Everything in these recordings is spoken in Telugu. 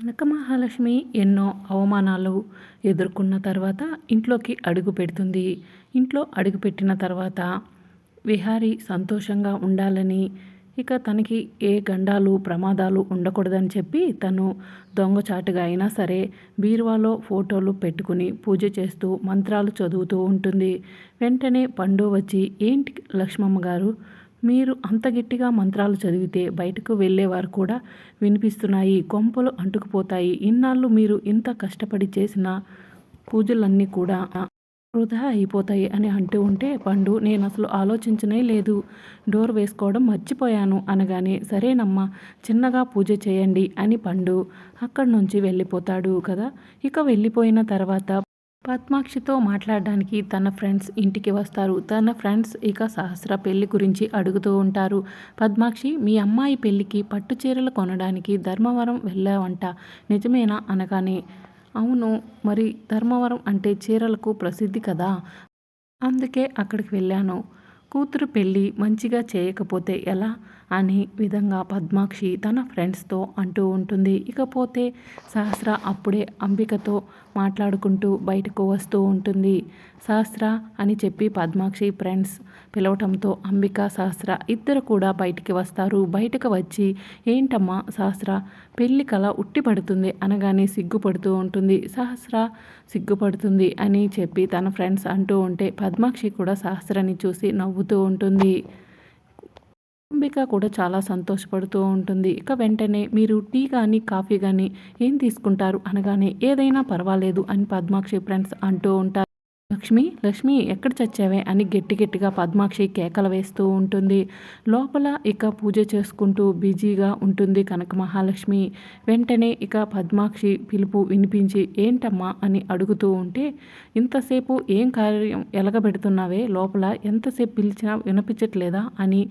కనక మహాలక్ష్మి ఎన్నో అవమానాలు ఎదుర్కొన్న తర్వాత ఇంట్లోకి అడుగు పెడుతుంది. ఇంట్లో అడుగుపెట్టిన తర్వాత విహారీ సంతోషంగా ఉండాలని ఇక తనకి ఏ గండాలు ప్రమాదాలు ఉండకూడదని చెప్పి తను దొంగచాటుగా అయినా సరే బీరువాలో ఫోటోలు పెట్టుకుని పూజ చేస్తూ మంత్రాలు చదువుతూ ఉంటుంది. వెంటనే పండు వచ్చి ఏంటి లక్ష్మమ్మ గారు మీరు అంత గట్టిగా మంత్రాలు చదివితే బయటకు వెళ్ళేవారు కూడా వినిపిస్తున్నాయి కొంపలు అంటుకుపోతాయి. ఇన్నాళ్ళు మీరు ఇంత కష్టపడి చేసిన పూజలన్నీ కూడా వృధా అయిపోతాయి అని అంటూ ఉంటే పండు నేను అసలు ఆలోచించనే లేదు. డోర్ వేసుకోవడం మర్చిపోయాను అనగానే సరేనమ్మా చిన్నగా పూజ చేయండి అని పండు అక్కడి నుంచి వెళ్ళిపోతాడు కదా. ఇక వెళ్ళిపోయిన తర్వాత పద్మాక్షితో మాట్లాడడానికి తన ఫ్రెండ్స్ ఇంటికి వస్తారు. తన ఫ్రెండ్స్ ఇక సహస్ర పెళ్ళి గురించి అడుగుతూ ఉంటారు. పద్మాక్షి మీ అమ్మాయి పెళ్ళికి పట్టు చీరలు కొనడానికి ధర్మవరం వెళ్ళావంట. నిజమేనా? అనగానే అవును మరి ధర్మవరం అంటే చీరలకు ప్రసిద్ధి కదా? అందుకే అక్కడికి వెళ్ళాను. కూతురు పెళ్ళి మంచిగా చేయకపోతే ఎలా? అనే విధంగా పద్మాక్షి తన ఫ్రెండ్స్తో అంటూ ఉంటుంది. ఇకపోతే సహస్ర అప్పుడే అంబికతో మాట్లాడుకుంటూ బయటకు వస్తూ ఉంటుంది. సహస్ర అని చెప్పి పద్మాక్షి ఫ్రెండ్స్ పిలవటంతో అంబిక సహస్ర ఇద్దరు కూడా బయటికి వస్తారు. బయటకు వచ్చి ఏంటమ్మా సహస్ర పెళ్ళి కళ ఉట్టిపడుతుంది అనగానే సిగ్గుపడుతూ ఉంటుంది. సహస్ర సిగ్గుపడుతుంది అని చెప్పి తన ఫ్రెండ్స్ అంటూ ఉంటే పద్మాక్షి కూడా సహస్రని చూసి నవ్వుతూ ఉంటుంది. అంబిక కూడా చాలా సంతోషపడుతూ ఉంటుంది. ఇక వెంటనే మీరు టీ కానీ కాఫీ కానీ ఏం తీసుకుంటారు అనగానే ఏదైనా పర్వాలేదు అని పద్మాక్షి ఫ్రెండ్స్ అంటూ ఉంటారు. లక్ష్మి లక్ష్మి ఎక్కడ చచ్చావే అని గట్టి గట్టిగా పద్మాక్షి కేకలు వేస్తూ ఉంటుంది. లోపల ఇక పూజ చేసుకుంటూ బిజీగా ఉంటుంది కనక మహాలక్ష్మి. వెంటనే ఇక పద్మాక్షి పిలుపు వినిపించి ఏంటమ్మా? అని అడుగుతూ ఉంటే ఇంతసేపు ఏం కార్యం ఎలగబెడుతున్నావే? లోపల ఎంతసేపు పిలిచినా వినిపించట్లేదా? అని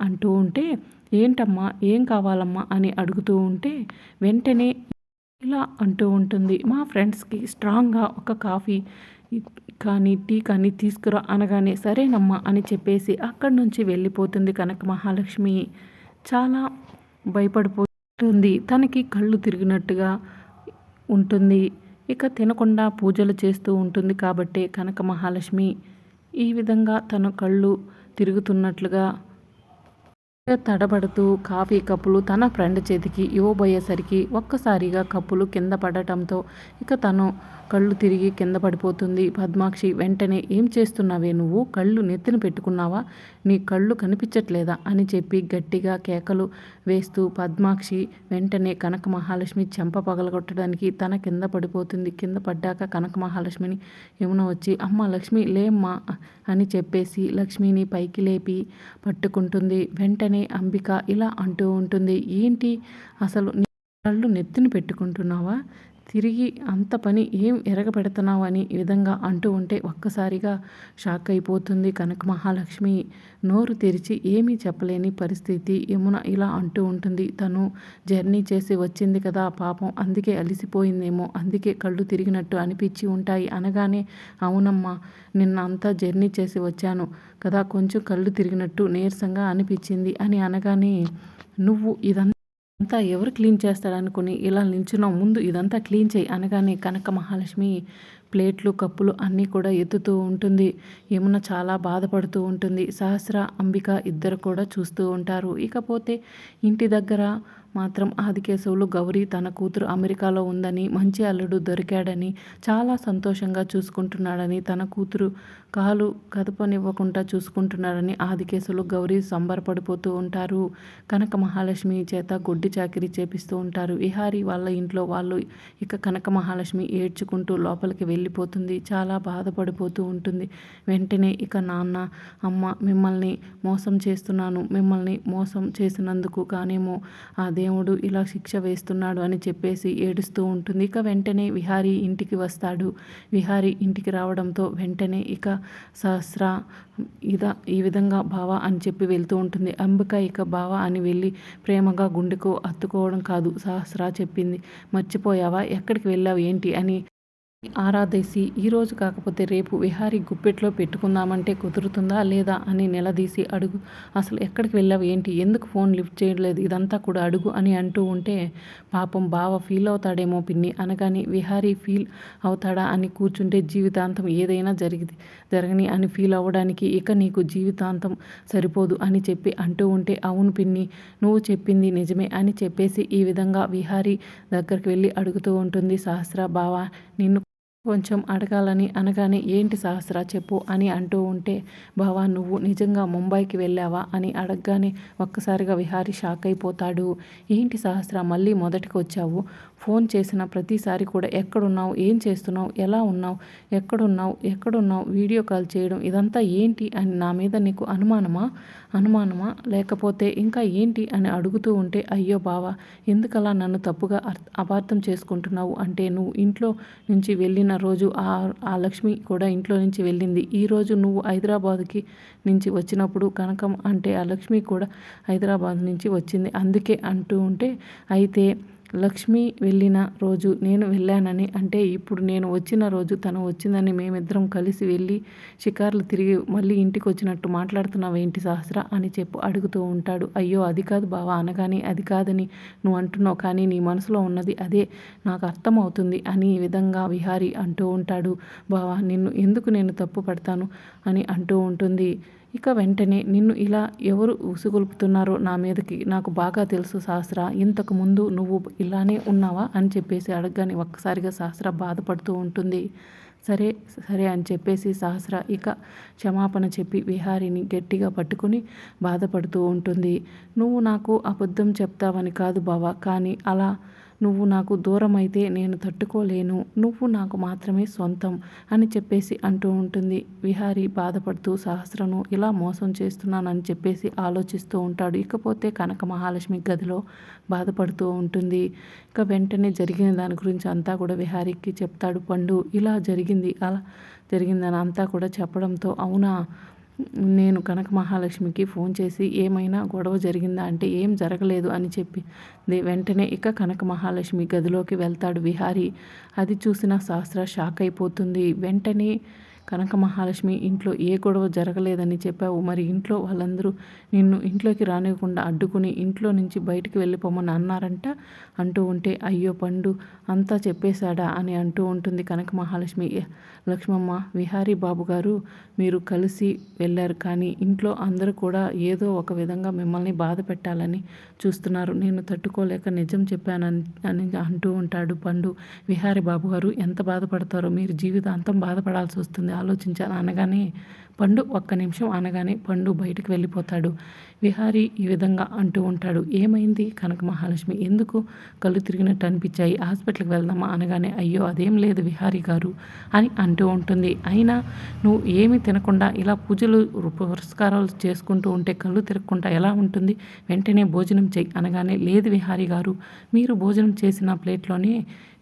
అంటూ ఉంటే ఏంటమ్మా? ఏం కావాలమ్మా? అని అడుగుతూ ఉంటే వెంటనే ఇలా అంటూ ఉంటుంది. మా ఫ్రెండ్స్కి స్ట్రాంగ్గా ఒక కాఫీ కానీ టీ కానీ తీసుకురా అనగానే సరేనమ్మా అని చెప్పేసి అక్కడి నుంచి వెళ్ళిపోతుంది కనక మహాలక్ష్మి. చాలా భయపడిపోతుంది. తనకి కళ్ళు తిరిగినట్టుగా ఉంటుంది. ఇక తినకుండా పూజలు చేస్తూ ఉంటుంది కాబట్టి కనక మహాలక్ష్మి. ఈ విధంగా తన కళ్ళు తిరుగుతున్నట్లుగా తడబడుతూ కాఫీ కప్పులు తన ఫ్రెండ్ చేతికి ఇవ్వబోయేసరికి ఒక్కసారిగా కప్పులు కింద పడటంతో ఇక తను కళ్ళు తిరిగి కింద పడిపోతుంది. పద్మాక్షి వెంటనే ఏం చేస్తున్నావే నువ్వు? కళ్ళు నెత్తిన పెట్టుకున్నావా? నీ కళ్ళు కనిపించట్లేదా? అని చెప్పి గట్టిగా కేకలు వేస్తూ పద్మాక్షి వెంటనే కనక మహాలక్ష్మి చెంప పగలగొట్టడానికి తన కింద పడిపోతుంది. కింద పడ్డాక కనక మహాలక్ష్మిని యమున వచ్చి అమ్మ లక్ష్మి లేమ్మా అని చెప్పేసి లక్ష్మిని పైకి లేపి పట్టుకుంటుంది. వెంటనే అంబిక ఇలా అంటూ ఉంటుంది. ఏంటి? అసలు కళ్ళు నెత్తిన పెట్టుకుంటున్నావా? తిరిగి అంత పని ఏం ఎరగబెడుతున్నావు అని ఈ విధంగా అంటూ ఉంటే ఒక్కసారిగా షాక్ అయిపోతుంది కనక మహాలక్ష్మి. నోరు తెరిచి ఏమీ చెప్పలేని పరిస్థితి యమున ఇలా అంటూ ఉంటుంది. తను జర్నీ చేసి వచ్చింది కదా పాపం అందుకే అలిసిపోయిందేమో అందుకే కళ్ళు తిరిగినట్టు అనిపించి ఉంటాయి అనగానే అవునమ్మా నిన్న అంతా జర్నీ చేసి వచ్చాను కదా కొంచెం కళ్ళు తిరిగినట్టు నీరసంగా అనిపించింది అని అనగానే నువ్వు ఇదంతా అంతా ఎవరు క్లీన్ చేస్తాడనుకుని ఇలా నిల్చున్నాం ముందు ఇదంతా క్లీన్ చేయి అనగానే కనక మహాలక్ష్మి ప్లేట్లు కప్పులు అన్నీ కూడా ఎత్తుతూ ఉంటుంది. యమున చాలా బాధపడుతూ ఉంటుంది. సహస్ర అంబిక ఇద్దరు కూడా చూస్తూ ఉంటారు. ఇకపోతే ఇంటి దగ్గర మాత్రం ఆదికేశవులు గౌరీ తన కూతురు అమెరికాలో ఉందని మంచి అల్లుడు దొరికాడని చాలా సంతోషంగా చూసుకుంటున్నాడని తన కూతురు కాలు కదపనివ్వకుండా చూసుకుంటున్నాడని ఆదికేశవులు గౌరీ సంబరపడిపోతూ ఉంటారు. కనక మహాలక్ష్మి చేత గొడ్డి చాకిరీ చేపిస్తూ ఉంటారు. విహారీ వాళ్ళ ఇంట్లో వాళ్ళు ఇక కనక మహాలక్ష్మి ఏడ్చుకుంటూ లోపలికి వెళ్ళిపోతుంది. చాలా బాధపడిపోతూ ఉంటుంది. వెంటనే ఇక నాన్న అమ్మ మిమ్మల్ని మోసం చేస్తున్నాను మిమ్మల్ని మోసం చేసినందుకు కానేమో అదే దేవుడు ఇలా శిక్ష వేస్తున్నాడు అని చెప్పేసి ఏడుస్తూ ఉంటుంది. ఇక వెంటనే విహారీ ఇంటికి వస్తాడు. విహారీ ఇంటికి రావడంతో వెంటనే ఇక సహస్ర ఇద ఈ విధంగా బావ అని చెప్పి వెళ్తూ ఉంటుంది. అంబిక ఇక బావ అని వెళ్ళి ప్రేమగా గుండెకు అత్తుకోవడం కాదు. సహస్ర చెప్పింది మర్చిపోయావా? ఎక్కడికి వెళ్ళావు? ఏంటి? అని ఆరాధేసి ఈరోజు కాకపోతే రేపు విహారీ గుప్పెట్లో పెట్టుకుందామంటే కుదురుతుందా లేదా? అని నిలదీసి అడుగు అసలు ఎక్కడికి వెళ్ళావు? ఏంటి? ఎందుకు ఫోన్ లిఫ్ట్ చేయలేదు ఇదంతా కూడా అడుగు అని అంటూ ఉంటే పాపం బావ ఫీల్ అవుతాడేమో పిన్ని అనగాని విహారీ ఫీల్ అవుతాడా? అని కూర్చుంటే జీవితాంతం ఏదైనా జరిగి జరగని అని ఫీల్ అవ్వడానికి ఇక నీకు జీవితాంతం సరిపోదు అని చెప్పి అంటూ ఉంటే అవును పిన్ని నువ్వు చెప్పింది నిజమే అని చెప్పేసి ఈ విధంగా విహారీ దగ్గరికి వెళ్ళి అడుగుతూ ఉంటుంది సహస్ర బావ నిన్ను కొంచెం అడగాలని అనగానే ఏంటి సహస్ర చెప్పు అని అంటూ ఉంటే బావా నువ్వు నిజంగా ముంబైకి వెళ్ళావా? అని అడగగానే ఒక్కసారిగా విహారి షాక్ అయిపోతాడు. ఏంటి సహస్ర మళ్ళీ మొదటికి వచ్చావు? ఫోన్ చేసిన ప్రతిసారి కూడా ఎక్కడున్నావు ఏం చేస్తున్నావు ఎలా ఉన్నావు ఎక్కడున్నావు ఎక్కడున్నావు వీడియో కాల్ చేయడం ఇదంతా ఏంటి అని నా మీద నీకు అనుమానమా? అనుమానమా? లేకపోతే ఇంకా ఏంటి అని అడుగుతూ ఉంటే అయ్యో బావా ఎందుకలా నన్ను తప్పుగా అపార్థం చేసుకుంటున్నావు? అంటే నువ్వు ఇంట్లో నుంచి వెళ్ళిన రోజు ఆ ఆ లక్ష్మి కూడా ఇంట్లో నుంచి వెళ్ళింది. ఈరోజు నువ్వు హైదరాబాద్కి నుంచి వచ్చినప్పుడు కనకం అంటే ఆ లక్ష్మి కూడా హైదరాబాద్ నుంచి వచ్చింది. అందుకే అంటూ ఉంటే అయితే లక్ష్మి వెళ్ళిన రోజు నేను వెళ్ళానని అంటే ఇప్పుడు నేను వచ్చిన రోజు తను వచ్చిందని మేమిద్దరం కలిసి వెళ్ళి షికార్లు తిరిగి మళ్ళీ ఇంటికి వచ్చినట్టు మాట్లాడుతున్నావు ఏంటి సహస్ర అని చెప్పు అడుగుతూ ఉంటాడు. అయ్యో అది కాదు బావా అనగానే అది కాదని నువ్వు అంటున్నావు కానీ నీ మనసులో ఉన్నది అదే నాకు అర్థమవుతుంది అని ఈ విధంగా విహారి అంటూ ఉంటాడు. బావా నిన్ను ఎందుకు నేను తప్పు పడతాను అని అంటూ ఉంటుంది. ఇక వెంటనే నిన్ను ఇలా ఎవరు ఉసుగొలుపుతున్నారో నా మీదకి నాకు బాగా తెలుసు సహస్ర ఇంతకు ముందు నువ్వు ఇలానే ఉన్నావా? అని చెప్పేసి అడగగానే ఒక్కసారిగా సహస్ర బాధపడుతూ ఉంటుంది. సరే సరే అని చెప్పేసి సహస్ర ఇక క్షమాపణ చెప్పి విహారిని గట్టిగా పట్టుకుని బాధపడుతూ ఉంటుంది. నువ్వు నాకు అబద్ధం చెప్తావని కాదు బావా కానీ అలా నువ్వు నాకు దూరం అయితే నేను తట్టుకోలేను. నువ్వు నాకు మాత్రమే సొంతం అని చెప్పేసి అంటూ ఉంటుంది. విహారి బాధపడుతూ సహస్రను ఇలా మోసం చేస్తున్నానని చెప్పేసి ఆలోచిస్తూ ఉంటాడు. ఇకపోతే కనక మహాలక్ష్మి గదిలో బాధపడుతూ ఉంటుంది. ఇక వెంటనే జరిగిన దాని గురించి అంతా కూడా విహారికి చెప్తాడు పండు. ఇలా జరిగింది అలా జరిగిందని అంతా కూడా చెప్పడంతో అవునా? నేను కనక మహాలక్ష్మికి ఫోన్ చేసి ఏమైనా గొడవ జరిగిందా అంటే ఏం జరగలేదు అని చెప్పి వెంటనే ఇక కనక మహాలక్ష్మి గదిలోకి వెళ్తాడు విహారి. అది చూసిన శాస్త్ర షాక్ అయిపోతుంది. వెంటనే కనక మహాలక్ష్మి ఇంట్లో ఏ గొడవ జరగలేదని చెప్పావు. మరి ఇంట్లో వాళ్ళందరూ నిన్ను ఇంట్లోకి రానివ్వకుండా అడ్డుకుని ఇంట్లో నుంచి బయటికి వెళ్ళిపోమని అన్నారంట? అంటూ ఉంటే అయ్యో పండు అంతా చెప్పేశాడా అని అంటూ ఉంటుంది కనక మహాలక్ష్మి. లక్ష్మమ్మ విహారీ బాబు గారు మీరు కలిసి వెళ్ళారు కానీ ఇంట్లో అందరూ కూడా ఏదో ఒక విధంగా మిమ్మల్ని బాధ పెట్టాలని చూస్తున్నారు. నేను తట్టుకోలేక నిజం చెప్పానని అని అంటూ ఉంటాడు పండు. విహారీ బాబు గారు ఎంత బాధపడతారో మీరు జీవితాంతం బాధపడాల్సి వస్తుంది. ఆలోచించాను. అనగానే పండు ఒక్క నిమిషం అనగానే పండు బయటకు వెళ్ళిపోతాడు. విహారీ ఈ విధంగా అంటూ ఉంటాడు. ఏమైంది? కనక మహాలక్ష్మి ఎందుకు కళ్ళు తిరిగినట్టు అనిపించాయి? హాస్పిటల్కి వెళ్దామా అనగానే అయ్యో అదేం లేదు విహారీ గారు అని అంటూ ఉంటుంది. అయినా నువ్వు ఏమి తినకుండా ఇలా పూజలు పురస్కారాలు చేసుకుంటూ ఉంటే కళ్ళు తిరగకుండా ఎలా ఉంటుంది? వెంటనే భోజనం చెయ్యి అనగానే లేదు విహారీ గారు మీరు భోజనం చేసిన ప్లేట్లోనే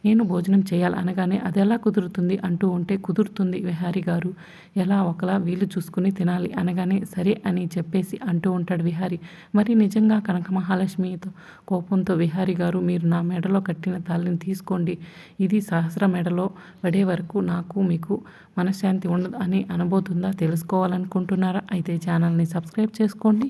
నేను భోజనం చేయాలి అనగానే అది ఎలా కుదురుతుంది? అంటూ ఉంటే కుదురుతుంది విహారి గారు. ఎలా? ఒకలా వీలు చూసుకుని తినాలి అనగానే సరే అని చెప్పేసి అంటూ ఉంటాడు విహారి. మరి నిజంగా కనక మహాలక్ష్మితో కోపంతో విహారి గారు మీరు నా మెడలో కట్టిన తాళిని తీసుకోండి. ఇది సహస్ర మెడలో పడే వరకు నాకు మీకు మనశ్శాంతి ఉండదు అని అనబోతుందా తెలుసుకోవాలనుకుంటున్నారా? అయితే ఛానల్ని సబ్స్క్రైబ్ చేసుకోండి.